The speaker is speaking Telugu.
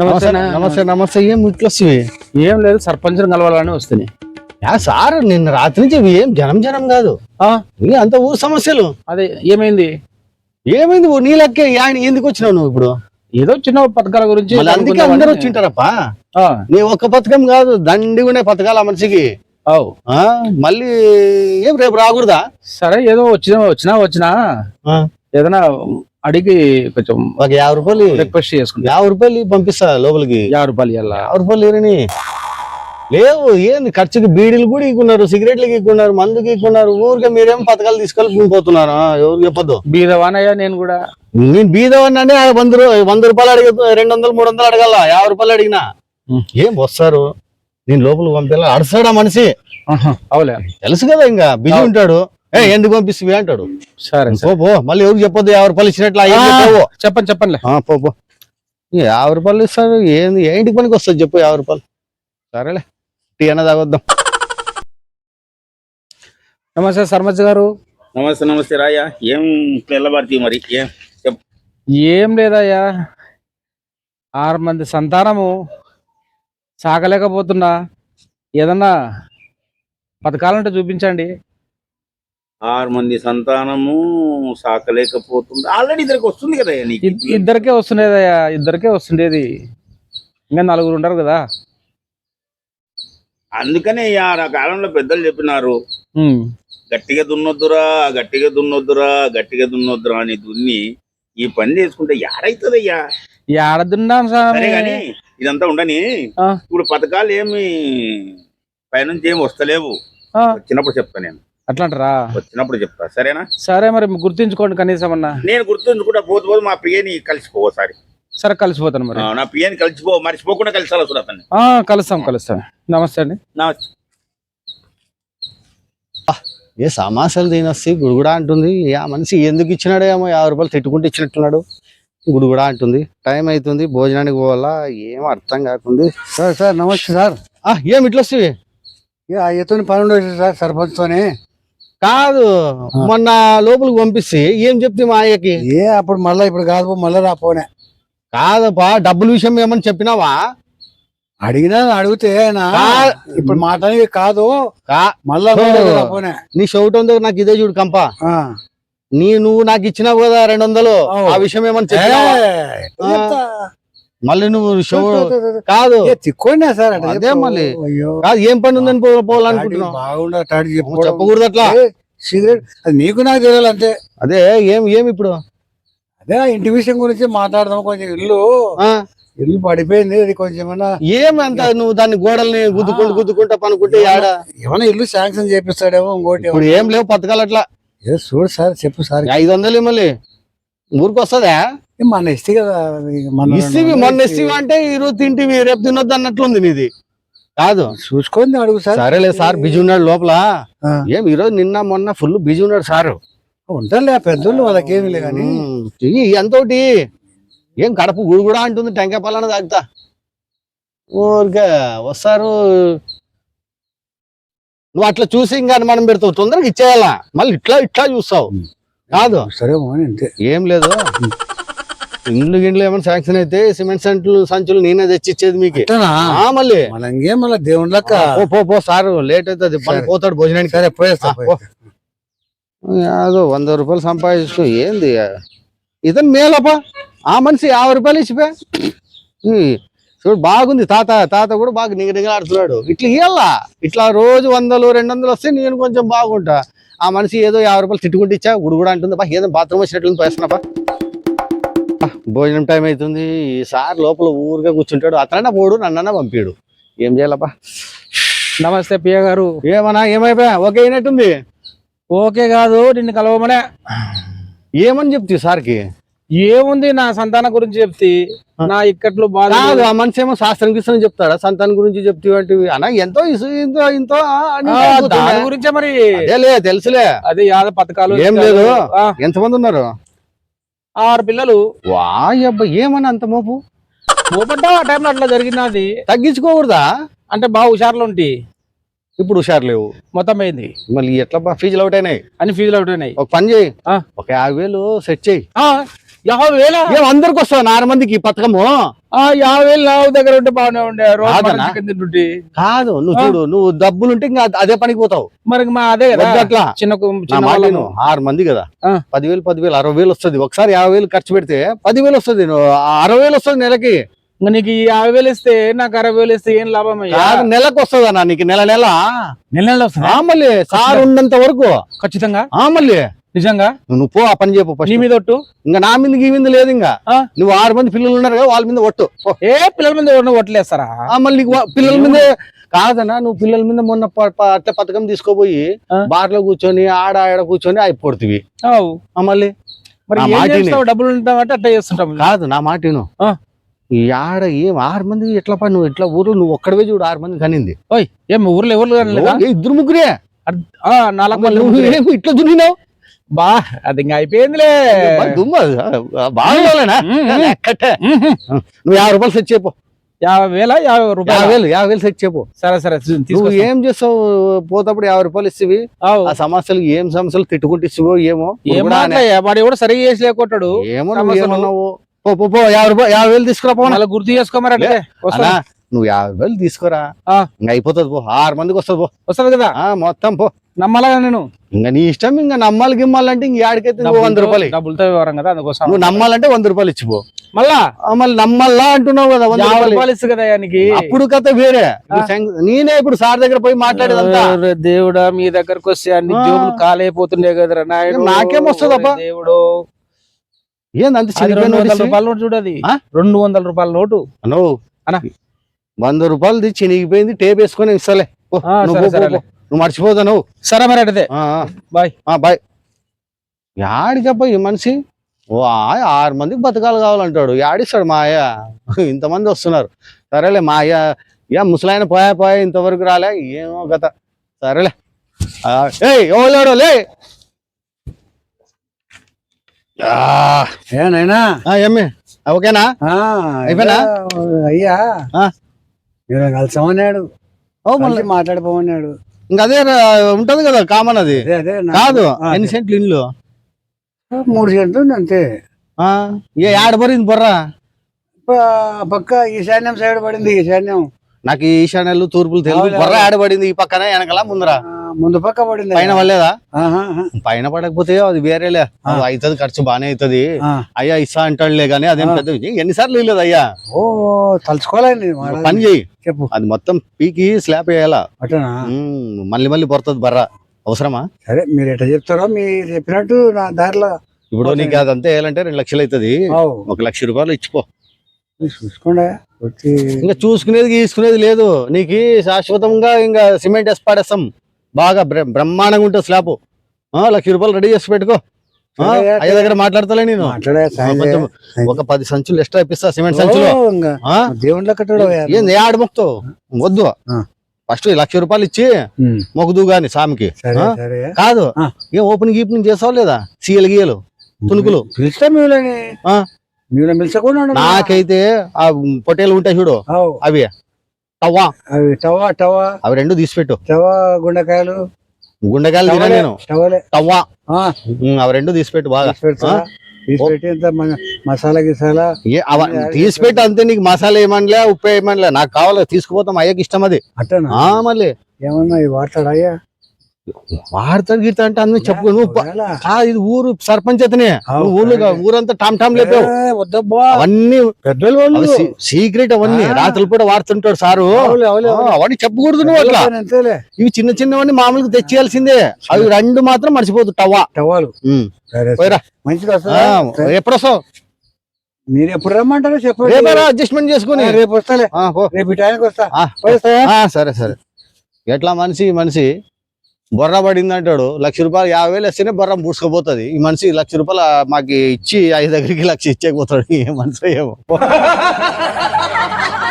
నమస్తే నమస్తే ఏం ఇట్లా వస్తాయి ఏం లేదు సర్పంచ్ కలవాలని వస్తున్నాయి. యా సార్ నిన్న రాత్రి నుంచి ఏం జనం జనం కాదు. అంత ఊరు సమస్యలు. అదే ఏమైంది? ఏమైంది ఓ నీ లెక్కే ఆయన ఎందుకు వచ్చినావు నువ్వు ఇప్పుడు? ఏదో చిన్న పథకాల గురించి మళ్ళీ అందుకే. అందరూ వచ్చింటారప్పా. నీ ఒక్క పథకం కాదు దండిగా ఉన్నాయి పథకాలు ఆ మనిషికి. మళ్ళీ ఏం రేపు రాకూడదా? సరే ఏదో వచ్చినా వచ్చినా వచ్చినా. ఏదైనా అడిగి కొంచెం ఒక యాభై రూపాయలు రిక్వెస్ట్ చేసుకుంటా. యాభై రూపాయలు పంపిస్తా లోపలికి. యాభై రూపాయలు ఇవ్వాలా యాభై రూపాయలు లేరని. లేవు ఏంది? ఖర్చుకి బీడీలు కూడా ఇక్కున్నారు సిగరెట్లు ఇక్కున్నారు మందుకి ఇక్కున్నారు ఊరికే మీరేం పథకాలు తీసుకెళ్ళి పోతున్నారు? ఎవరు చెప్పొద్దు. బీదవానయ్యా నేను కూడా. నేను బీదవన్నీ వంద వంద రూపాయలు అడిగ రెండు వందలు మూడు వందలు అడగాల? యాభై రూపాయలు అడిగినా. ఏం వస్తారు? నేను లోపలికి పంపించాలి అడసాడు ఆ మనిషి అవులే. తెలుసు కదా ఇంకా. బిజీ ఉంటాడు. ఏ ఎందుకు పంపిస్తుంది అంటాడు? సరే పో పో మళ్ళీ ఎవరికి చెప్పొద్దు యాభై రూపాయలు ఇచ్చినట్లు? చెప్పండి చెప్పండి. ఆ, పో పో. ఈ యాభై రూపాయలు ఇస్తాడు ఏంది ఏంటికి పనికి వస్తుంది చెప్పు యాభై రూపాయలు. సరేలే టీ అన్న తాగొద్దాం. నమస్తే సర్పంచ్ గారు. నమస్తే నమస్తే రాయ ఏం పిల్లబడితే మరి? ఏం లేదయ్యా. ఆరు మంది సంతానము. సాగలేకపోతున్నా. ఏదన్నా పథకాలంటే చూపించండి. ఆరు మంది సంతానము సాకలేకపోతుంది ఆల్రెడీ ఇద్దరికి వస్తుంది కదా ఇద్దరికే వస్తుండేదయ్యా ఇద్దరికే వస్తుండేది. ఇంకా నలుగురు ఉండరు కదా. అందుకనే ఆ కాలంలో పెద్దలు చెప్పినారు. గట్టిగా దున్నొద్దురా గట్టిగా దున్నొద్దురా గట్టిగా దున్నొద్దురా అని దున్ని ఈ పని చేసుకుంటే యాడైతుందయ్యా? ఏడదున్నాం సరే సార్ గాని ఇదంతా ఉండని. ఇప్పుడు పథకాలు ఏమి పైనుంచి ఏమి వస్తలేవు. ఆ. వచ్చినప్పుడు చెప్తా నేను. అట్లంటారా? వచ్చినప్పుడు చెప్తా. సరేనా? సరే మరి గుర్తించుకోండి కనీసం అన్న. నేను గుర్తుంచుకుంటా పోతు పోదు మా పియని కలిసిపో ఒకసారి సరే కలిసిపోతాను మరి. ఆ, నా పియని కలిసిపో మర్చిపోకుండా కలిసాలి చూడ అతన్ని. ఆ, కలుస్తాం కలుస్తాం. నమస్తే అండి. నమస్తే. ఏ సమాసాలు తినొస్తే గుడుగుడా అంటుంది. ఆ మనిషి ఎందుకు ఇచ్చినాడో ఏమో యాభై రూపాయలు తిట్టుకుంటూ ఇచ్చినట్టున్నాడు. గుడుగుడా అంటుంది. టైం అవుతుంది భోజనానికి పోవాలా ఏం అర్థం కాకుండా సార్ సార్ నమస్తే సార్. ఆ, ఏం ఇట్లా వస్తాయి ఇక అయ్యతోని పని ఉండేది సార్ సర్పంచ్తోని. కాదు మొన్న లోపలికి పంపిస్తే ఏం చెప్తే మా అయ్యకి? ఏ అప్పుడు మళ్ళీ ఇప్పుడు కాదు మళ్ళీ రా పోనే. కాదప్పా డబ్బుల విషయం ఏమని చెప్పినావా? అడిగినా అడిగితే నా కా- ఇప్పుడు మాట్లాడి కాదు. మళ్ళా పోనే. నీ షౌట్ ఉందో నాకు ఇదే చూడు కంప. ఆ. నీ నువ్వు నాకు ఇచ్చినావు కదా రెండు వందలు. ఆ విషయం ఏమని ఎట్లా చెప్తా? మళ్ళీ నువ్వు షో. కాదు. ఏ, తిక్కోనే సార్ అదే. మళ్ళీ. కాదు ఏం పని ఉందని పో- తాడి పోవాలనుకుంటున్నావు బాగుండా తాడి చెప్పు చెప్పకూడదు. అట్లా. సిగరెట్ అది నీకు నాకు తెలియాలి అంతే. అదే ఏం ఏం ఇప్పుడు? అదే ఇంటి విషయం గురించి మాట్లాడదాం కొంచెం. ఇల్లు ఆ. ఇల్లు పడిపోయింది అది కొంచెం ఏమన్నా అంత నువ్వు దాన్ని గోడల్ని గుద్దుకుంటూ గుద్దుకుంటా పనుకుంటే ఆడ ఏమన్నా ఇల్లు శాంక్షన్ చేపిస్తాడేమో ఇంకోటి ఇప్పుడు ఏం లేవు పథకాలు అట్లా. ఏ చూడు సార్ చెప్పు సార్. ఐదు వందలు మళ్ళీ. ఊరికి వస్తుందా మన ఇస్తే కదా మన ఇస్తివి మొన్న ఇస్తివి అంటే ఈ రోజు తింటివి రేపు తినొద్దు అన్నట్లుంది నీది. కాదు. చూసుకొని అడుగు సార్. సరేలే సార్ బిజీ ఉన్నాడు లోపల. ఏం ఈ రోజు నిన్న మొన్న ఫుల్ బిజీ ఉన్నాడు సారు. ఉంటారులే ఆ పెద్దోళ్ళు వాళ్ళకి ఏమి లే కానీ ఎంతోటి? ఏం కడప గుడి కూడా అంటుంది టెంకాయ పళ్ళని తాగుతా. ఊరికే వస్తారు. నువ్వు అట్లా చూసి ఇంకా మనం పెడతావు తొందరగా ఇచ్చేయాలా? మళ్ళీ ఇట్లా ఇట్లా చూస్తావు. కాదు. సరే అంతే. ఏం లేదు. ఇండ్లు గిండ్లు ఏమైనా శాంక్షన్ అయితే సిమెంట్ సంచులు సంచులు నేనే తెచ్చిచ్చేది మీకు. అట్టనా? ఆ మళ్ళీ. ఇంకేం మళ్ళీ దేవుని లెక్క. పో పో పో సారు లేట్ అవుతుంది. పోతాడు భోజనానికి. సరే పోయేస్తా వంద రూపాయలు సంపాదిస్తూ ఏంది? ఇతను మేలపా ఆ మనిషి యాభై రూపాయలు ఇచ్చిపోయా చూడు బాగుంది. తాత తాత కూడా బాగా నిగ నిగలాడుతున్నాడు. ఇట్లా ఇయ్యాలా? ఇట్లా రోజు వందలు రెండు వందలు వస్తే నేను కొంచెం బాగుంటా. ఆ మనిషి ఏదో యాభై రూపాయలు తిట్టుకుంటే ఇచ్చా గుడి కూడా అంటుంది బా ఏదో బాత్రూమ్ వచ్చినట్లు పోయేస్తున్నాపా. భోజనం టైం అవుతుంది. ఈసారి లోపల ఊరిగా కూర్చుంటాడు. అతనన్నా పోడు నన్నన్నా పంపాడు. ఏం చేయాలప్పా నమస్తే పియ గారు. ఏమన్నా ఏమైపోయా? ఓకే అయినట్టుంది? ఓకే కాదు నిన్ను కలవమనే. ఏమని చెప్తావు సార్కి? ఏముంది నా సంతానం గురించి చెప్తి? నా ఇక్కట్లు కాదు ఆ మనిషి ఏమో శాస్త్రం గిస్త్రం చెప్తాడా? సంతానం గురించి చెప్తావంటివి అన్న ఎంతో ఇంతో ఇంతో దాని. గురించే మరి. తెలుసులే. అదే యాద పథకాలు ఏం లేదు. ఎంతమంది ఉన్నారు? ఆరు పిల్లలు. వాయబ్బ ఏమని అంత మోపు? మూపంటా ఆ టైంలో అట్లా జరిగినది తగ్గించుకోకూడదా? అంటే బాగా హుషారులు ఉంటి. ఇప్పుడు హుషారు లేవు. మొత్తం అయింది మళ్ళీ ఎట్లా బా ఫీజులు అవుట్ అయినాయి. అన్ని ఫీజులు అవుట్ అయినాయి. ఒక పని చేయి. ఆ. ఒక యాభై వేలు సెట్ చేయి. ఆ, యాభై వేల? అందరికి వస్తావు నాలుగు మందికి పథకము? ఆ యాభై వేలు నా దగ్గర ఉంటే బాగానే ఉండే. రోజు కాదు నువ్వు చూడు నువ్వు డబ్బులుంటే ఇంకా అదే పనికి పోతావు. మరి మా అదే కదా. అట్లా చిన్న. ఆరు మంది కదా. పదివేలు పదివేలు అరవై వేలు వస్తుంది. ఒకసారి యాభై వేలు ఖర్చు పెడితే పదివేలు వస్తుంది. అరవై వేలు వస్తుంది నెలకి. ఇంకా నీకు యాభై వేలు ఇస్తే నాకు అరవై వేలు ఇస్తే ఏం లాభం కాదు నెలకు వస్తుంది అన్న నీకు నెల నెల. నెల నెల వస్తుందా? మళ్ళీ సార్ ఉన్నంత వరకు. ఖచ్చితంగా. మళ్ళీ. నిజంగా? నువ్వు పో ఆ పని చెప్పు నీ మీద ఒట్టు? ఇంకా నా మీద ఈ మీద లేదు ఇంకా. నువ్వు ఆరు మంది పిల్లలు ఉన్నారు కదా వాళ్ళ మీద ఒట్టు. ఏ పిల్లల మీద ఒట్లేస్తారా? మళ్ళీ పిల్లల మీద కాదన్నా నువ్వు పిల్లల మీద మొన్న అట్లా పథకం తీసుకోపోయి ఆ. బార్లో కూర్చొని ఆడ ఆడ కూర్చొని. ఆ మళ్ళీ? డబ్బులు ఉంటామంటే అట్లా చేస్తుంటాం కాదు నా మాట ఆడ ఏం ఆరు మంది ఎట్లా పని నువ్వు ఎట్లా ఊరు నువ్వు ఒక్కడవే చూడు ఆరు మంది కనింది. ఓయ్ ఏం ఊర్లో ఎవరు ఇద్దరు ముగ్గురే? నువ్వు ఇట్లా దున్నినావు? బా అది ఇంకా అయిపోయిందిలే. దుమ్మ బాగా ఉమ్, ఉమ్. ఎక్కటే. ఉమ్, ఉమ్. నువ్వు యాభై రూపాయలు సెట్ చెప్పు యాభై వేల? యాభై యాభై రూపాయలు వేలు యాభై వేలు సెట్ చెప్పు సరే సరే నువ్వు. ఏం చేస్తావు? పోతప్పుడు యాభై రూపాయలు ఇస్తేవి. ఆ సమస్యలు ఏం సమస్యలు తిట్టుకుంటూ ఇస్తావో ఏమో. కూడా వాడు ఎవడు సరిగా చేసి లేకొట్టాడు. ఏమో. ఏమన్నావు? పో యాభై రూపాయలు యాభై వేలు తీసుకురా మళ్ళీ గుర్తు చేసుకోమరి అన్నా నువ్వు యాభై వేలు తీసుకురా. అయిపోతుంది పో. ఆరు మందికి వస్తుంది పో. వస్తుంది కదా? మొత్తం పో. నమ్మాలా నేను? ఇంకా నీ ఇష్టం ఇంకా నమ్మాలి గిమ్మాలంటే ఇంక యాడికైతే నువ్వు వంద రూపాయలు డబ్బులతో వ్యవహారం కదా అందుకోసం. నువ్వు నమ్మాలంటే వంద రూపాయలు ఇచ్చిపో మళ్ళా? మళ్ళీ నమ్మల్లా అంటున్నావు కదా వంద రూపాయలు ఇస్తుంది కదా ఆయనకి అప్పుడు కథ వేరే. నేనే ఇప్పుడు సార్ దగ్గర పోయి మాట్లాడేదంతా. ఓరే దేవుడా మీ దగ్గరకు వస్తే అన్ని. జోబులు కాలైపోతుండే కదరా నాకేం వస్తదబ్బా? ఓరే దేవుడు. ఏంది అంత రెండు వందల రూపాయల నోటు చూడది? రెండు వందల రూపాయల నోటు. నువ్వు అన్నా. వంద రూపాయలు చినిగిపోయింది టేప్ వేసుకొని ఇస్తలే నువ్వు సరే, పో, పో, సరేలే. పో. నువ్వు మర్చిపోతా నువ్వు. సరే మరి అడితే. బాయ్. ఆ, బాయ్. యాడికప్ప ఈ మనిషి? ఓ ఆరు మందికి బతకాలు కావాలంటాడు. యాడిస్తాడు మా అయ్య? ఇంతమంది వస్తున్నారు. సరేలే మా అయ్య. యా ముసలాయన పోయా పోయా ఇంతవరకు రాలే. ఏమో గత సరేలే. ఏయ్ ఎవలేడు లే. ఆ, ఏనైనా ఏమి ఓకేనా? ఆ, అయిపోయినా? అయ్యా. మీరు కలిసామన్నాడు ఓ మళ్ళీ మళ్ళీ మాట్లాడిపోమన్నాడు ఇంకా అదే రా, ఉంటది కదా కామన్ అది. కాదు ఎన్ని సెంట్లు ఇల్లు? మూడు సెంట్లు అంతే. ఆ, ఏ ఆడ బొరింది బొర్రా? పక్క ఈశాన్యం సైడ్ పడింది ఈశాన్యం. నాకు ఈశాన్యాలు తూర్పులు తెలుగు. బొర్ర ఆడబడింది ఈ పక్కన వెనకలా ముందర? ముందు పక్క పడింది. పైన పడలేదా. పైన పడకపోతే అది వేరేలే. అది అవుతుంది ఖర్చు బానే అవుతుంది. అయ్యా ఇస్తా అంటాడులే కానీ అదేం. పెద్ద. ఎన్నిసార్లు ఇల్లేదు అయ్యా? ఓ తలుచుకోవాలండి. ఒక పని చెయ్యి. చెప్పు. అది మొత్తం పీకి స్లాబ్ వేయాలా? అట్టనా ఉమ్, మళ్ళీ మళ్ళీ పడుతుంది బర్ర. అవసరమా? సరే మీరు ఎట్లా చెప్తారో మీరు చెప్పినట్టు నా దారిలో ఇప్పుడు. నీకు అదంతా వేయాలంటే రెండు లక్షలు అవుతుంది. ఒక లక్ష రూపాయలు ఇచ్చిపో. చూసుకోండి. ఇంకా చూసుకునేది గీసుకునేది లేదు. నీకు శాశ్వతంగా ఇంకా సిమెంట్ వేసి పాడేస్తాం. బాగా బ్ర- బ్రహ్మాండంగా ఉంటుంది స్లాబ్. లక్ష రూపాయలు రెడీ చేసి పెట్టుకో. అయ్య దగ్గర మాట్లాడతలే నేను. కొంచెం. ఒక పది సంచులు ఎక్స్ట్రా ఇప్పిస్తా సిమెంట్ సంచులు? దేవుళ్ళ కట్టడు ఏంది ఆడమొక్తో వద్దు. ఫస్ట్ లక్ష రూపాయలు ఇచ్చి మొక్కుదు గాని సామికి. కాదు. ఏం ఓపెన్ గీపెనింగ్ చేసావు లేదా? సీఎల్ గీయలు తుణుకులు. పిలుస్తా. నాకైతే ఆ పొట్టేలు ఉంటాయి చూడు. అవి. తవ్వా? అవి టవా టవా అవి రెండు తీసిపెట్టు. టవా గుండెకాయలు. గుండెకాయలు తినా నేను టవలే ఆ, ఉమ్, అవి రెండు తీసిపెట్టు బాగా. తీసి? తీసి పెట్టి ఇంత మన- మసాలా గిసాలా. ఏ అవ- తీసిపెట్టు అంతే నీకు మసాలా ఏమనలే ఉప్పు ఏమనలే. నాకు కావాలి తీసుకుపోతాం అయ్యకి ఇష్టం అది. అట్టనా? ఆ మళ్ళీ. ఏమన్నా వాడతాడా అయ్యా వాడతాడు గీత అంటే అన్ని చెప్పు. నువ్వు ఇది ఊరు సర్పంచ్ అతనే ఊర్లో. ఊరంతా టామ్ టామ్ లేపావు. అవన్నీ పెద్దలు వాళ్ళు. అవి సీ- సీక్రెట్ అవన్నీ. రాత్రులు కూడా వాడుతుంటాడు సారు. అవన్నీ చెప్పకూడదు నువ్వు అట్లా. ఇవి చిన్న చిన్నవన్నీ మామూలుగా తెచ్చేయాల్సిందే. అవి రెండు మాత్రం మర్చిపోతు టవా టవాలు? ఎప్పుడు వస్తావు? మీరు ఎప్పుడు రమ్మంటారో చెప్పండి. రేపేరా అడ్జస్ట్మెంట్ చేసుకుని. రేపు వస్తాలే. రేపు టైంకి వస్తా. సరే సరే. ఎట్లా మనిషి మనిషి బొర్ర పడింది అంటాడు. లక్ష రూపాయలు యాభై వేలు వస్తేనే బొర్ర పూడ్చుకోపోతుంది ఈ మనిషి లక్ష రూపాయలు మాకు ఇచ్చి ఐదు దగ్గరికి లక్ష ఇచ్చేకపోతాడు ఏ మనిషి ఏమో.